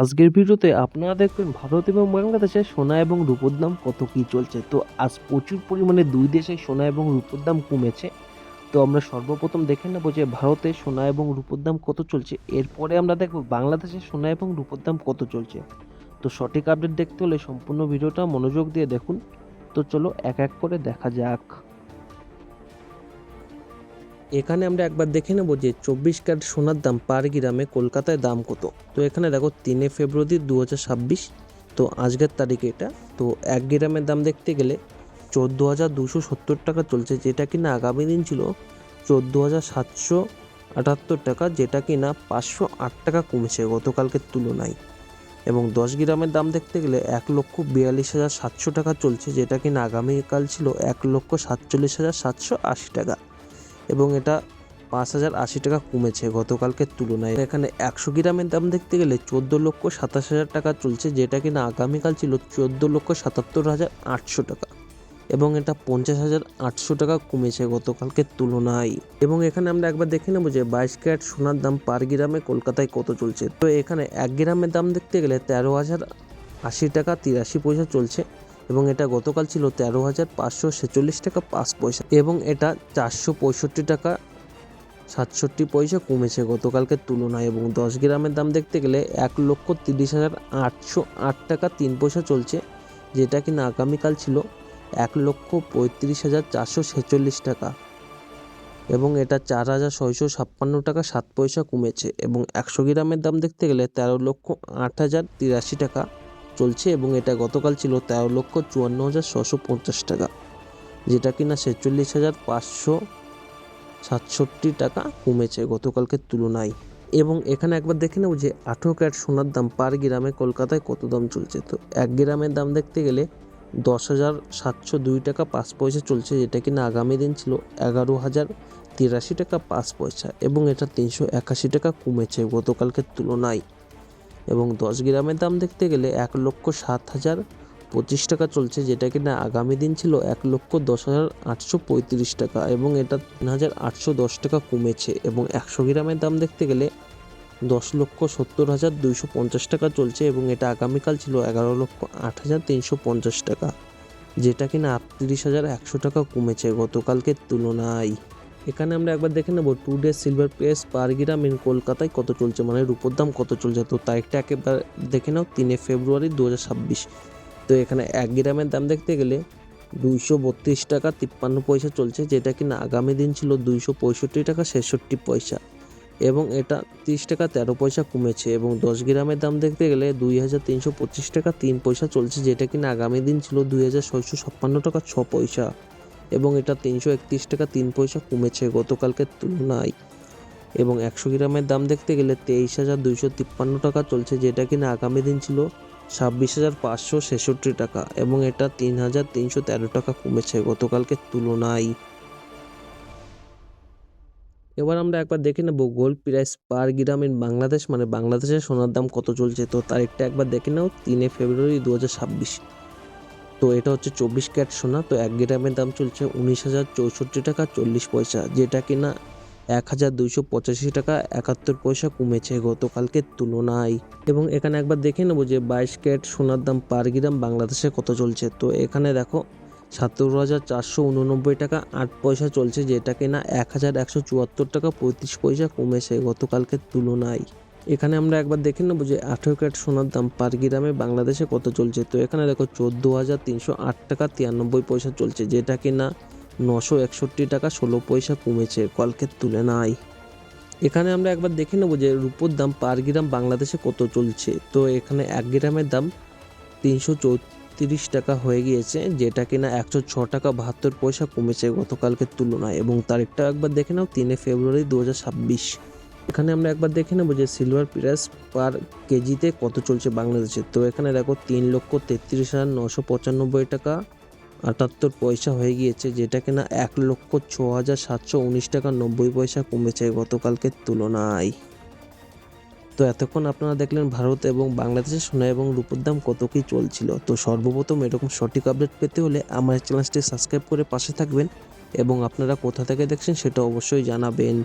আজকের ভিডিওতে আপনারা দেখবেন ভারত এবং বাংলাদেশে সোনা এবং রূপোর দাম কত কী চলছে। তো আজ প্রচুর পরিমাণে দুই দেশে সোনা এবং রূপোর দাম কমেছে। তো আমরা সর্বপ্রথম দেখে নেব যে ভারতে সোনা এবং রূপোর দাম কত চলছে। এরপরে আমরা দেখব বাংলাদেশে সোনা এবং রূপোর দাম কত চলছে। তো সঠিক আপডেট দেখতে হলে সম্পূর্ণ ভিডিওটা মনোযোগ দিয়ে দেখুন। তো চলো এক এক করে দেখা যাক। এখানে আমরা একবার দেখে নেব যে চব্বিশ ক্যারেট সোনার দাম পার গ্রামে কলকাতায় দাম কত। তো এখানে দেখো, তিনে ফেব্রুয়ারি দু হাজার ছাব্বিশ, তো আজকের তারিখে এটা। তো এক গ্রামের দাম দেখতে গেলে চোদ্দ হাজার দুশো সত্তর টাকা চলছে, যেটা কিনা আগামী দিন ছিল চোদ্দ হাজার সাতশো আটাত্তর টাকা, যেটা কিনা পাঁচশো আট টাকা কমেছে গতকালকের তুলনায়। এবং দশ গ্রামের দাম দেখতে গেলে এক লক্ষ বিয়াল্লিশ হাজার সাতশো টাকা চলছে, যেটা কিনা আগামীকাল ছিল এক লক্ষ সাতচল্লিশ হাজার সাতশো আশি টাকা। এবং এটা পাঁচ হাজার আশি টাকা কমেছে গতকালকের তুলনায়। এখানে একশো গ্রামের দাম দেখতে গেলে চোদ্দ লক্ষ সাতাশ হাজার টাকা চলছে, যেটা কিনা আগামীকাল ছিল চোদ্দ লক্ষ সাতাত্তর হাজার আটশো টাকা। এবং এটা পঞ্চাশ হাজার আটশো টাকা কমেছে গতকালকের তুলনায়। এবং এখানে আমরা একবার দেখে নেব যে বাইশ ক্যারেট সোনার দাম পার গ্রামে কলকাতায় কত চলছে। তো এখানে এক গ্রামের দাম দেখতে গেলে তেরো হাজার আশি টাকা তিরাশি পয়সা চলছে। এবং এটা গতকাল ছিল তেরো হাজার পাঁচশো ছেচল্লিশ টাকা পাঁচ পয়সা এবং এটা চারশো পঁয়ষট্টি টাকা সাতষট্টি পয়সা কমেছে গতকালকের তুলনায় এবং দশ গ্রামের দাম দেখতে গেলে এক লক্ষ তিরিশ হাজার আটশো আট টাকা তিন পয়সা চলছে, যেটা কিনা আগামীকাল ছিল এক লক্ষ পঁয়ত্রিশ হাজার চারশো ছেচল্লিশ টাকা। এবং এটা চার হাজার ছয়শো ছাপ্পান্ন টাকা সাত পয়সা কমেছে এবং একশো গ্রামের দাম দেখতে গেলে তেরো লক্ষ আট হাজার তিরাশি টাকা চলছে এবং এটা গতকাল ছিল তেরো লক্ষ চুয়ান্ন হাজার ছশো পঞ্চাশ টাকা, যেটা কিনা ছেচল্লিশ হাজার পাঁচশো সাতষট্টি টাকা কমেছে গতকালকের তুলনায়। এবং এখানে একবার দেখে নেব যে আঠেরো ক্যারেট সোনার দাম পার গ্রামে কলকাতায় কত দাম চলছে। তো এক গ্রামের দাম দেখতে গেলে দশ হাজার সাতশো দুই টাকা পাঁচ পয়সা চলছে, যেটা কিনা আগামী দিন ছিল এগারো হাজার তিরাশি টাকা পাঁচ পয়সা এবং এটা তিনশো একাশি টাকা কমেছে গতকালকের তুলনায়। এবং দশ গ্রামের দাম দেখতে গেলে এক লক্ষ সাত হাজার পঁচিশ টাকা চলছে, যেটা কিনা আগামী দিন ছিল এক লক্ষ দশ হাজার আটশো পঁয়ত্রিশ টাকা এবং এটা তিন হাজার আটশো দশ টাকা কমেছে এবং একশো গ্রামের দাম দেখতে গেলে দশ লক্ষ সত্তর হাজার দুইশো পঞ্চাশ টাকা চলছে এবং এটা আগামীকাল ছিল এগারো লক্ষ আট হাজার তিনশো পঞ্চাশ টাকা, যেটা কিনা আটত্রিশ হাজার একশো টাকা কমেছে গতকালকের তুলনায়। এখানে আমরা একবার দেখে নেব today silver price per gram in কলকাতায় কত চলছে মানে রূপোর দাম কত চলছে। তো তারিখটা একেবারে দেখে নাও, তিনে ফেব্রুয়ারি দু হাজার ছাব্বিশ। তো এখানে এক গ্রামের দাম দেখতে গেলে দুইশো বত্রিশ টাকা তিপ্পান্ন পয়সা চলছে, যেটা কিনা আগামী দিন ছিল দুইশো পঁয়ষট্টি টাকা ছেষট্টি পয়সা। এবং এটা তিরিশ টাকা তেরো পয়সা কমেছে, এবং দশ গ্রামের দাম দেখতে গেলে দুই হাজার তিনশো পঁচিশ টাকা তিন পয়সা চলছে, যেটা কিনা আগামী দিন ছিল দুই হাজার ছয়শো ছাপ্পান্ন টাকা ছ পয়সা। এবং এটা তিনশো একত্রিশ টাকা তিন পয়সা কমেছে গতকালকের তুলনায়। এবং একশো গ্রামের দাম দেখতে গেলে তেইশ হাজার দুইশো তিপ্পান্ন টাকা চলছে, যেটা কিনা আগামী দিন ছিল ছাব্বিশ হাজার পাঁচশো ছেষট্টি টাকা, এবং এটা তিন হাজার তিনশো তেরো টাকা কমেছে গতকালকের তুলনায়। এবার আমরা একবার দেখে নেব gold price per gram in Bangladesh মানে বাংলাদেশের সোনার দাম কত চলছে। তো তারিখটা একবার দেখে নাও, তিনে ফেব্রুয়ারি দু হাজার ছাব্বিশ। তো এটা হচ্ছে চব্বিশ ক্যারেট সোনা, তো এক গ্রামের দাম চলছে উনিশ হাজার চৌষট্টি টাকা চল্লিশ পয়সা, যেটা কিনা এক হাজার দুইশো পঁচাশি টাকা একাত্তর পয়সা কমেছে গতকালকের তুলনায়। এবং এখানে একবার দেখে নেব যে বাইশ ক্যারেট সোনার দাম পার গ্রাম বাংলাদেশে কত চলছে। তো এখানে দেখো সতেরো হাজার চারশো উননব্বই টাকা আট পয়সা চলছে, যেটা কিনা এক হাজার একশো চুয়াত্তর টাকা পঁয়ত্রিশ পয়সা কমেছে গতকালকের তুলনায়। এখানে আমরা একবার দেখে নেব যে আঠেরো ক্যারেট সোনার দাম পার গ্রামে বাংলাদেশে কত চলছে। তো এখানে দেখো চোদ্দ হাজার তিনশো আট টাকা তিরানব্বই পয়সা চলছে। যেটা কিনা নশো একষট্টি টাকা ষোলো পয়সা কমেছে, কলকের তুলনায়। এখানে আমরা একবার দেখে নেব যে রূপোর দাম পার গ্রাম বাংলাদেশে কত চলছে। তো এখানে এক গ্রামের দাম তিনশো চৌত্রিশ টাকা হয়ে গিয়েছে, যেটা কিনা একশো ছ টাকা বাহাত্তর পয়সা কমেছে গতকালকের তুলনায়। এবং তারিখটা একবার দেখে নাও, তিনে ফেব্রুয়ারি দু হাজার ছাব্বিশ। এখানে আমরা একবার দেখে নেব যে সিলভার প্রাইস পার কেজিতে কত চলছে বাংলাদেশে। তো এখানে দেখো তিন লক্ষ তেত্রিশ হাজার নশো পঁচানব্বই টাকা আটাত্তর পয়সা হয়ে গিয়েছে, যেটা কিনা এক লক্ষ ছ হাজার সাতশো উনিশ টাকা নব্বই পয়সা কমেছে গতকালকের তুলনায়। তো এতক্ষণ আপনারা দেখলেন ভারত এবং বাংলাদেশের সোনা এবং রূপোর দাম কত কী চলছিল। তো সর্বপ্রথম এরকম সঠিক আপডেট পেতে হলে আমার চ্যানেলটি সাবস্ক্রাইব করে পাশে থাকবেন এবং আপনারা কোথা থেকে দেখছেন সেটা অবশ্যই জানাবেন।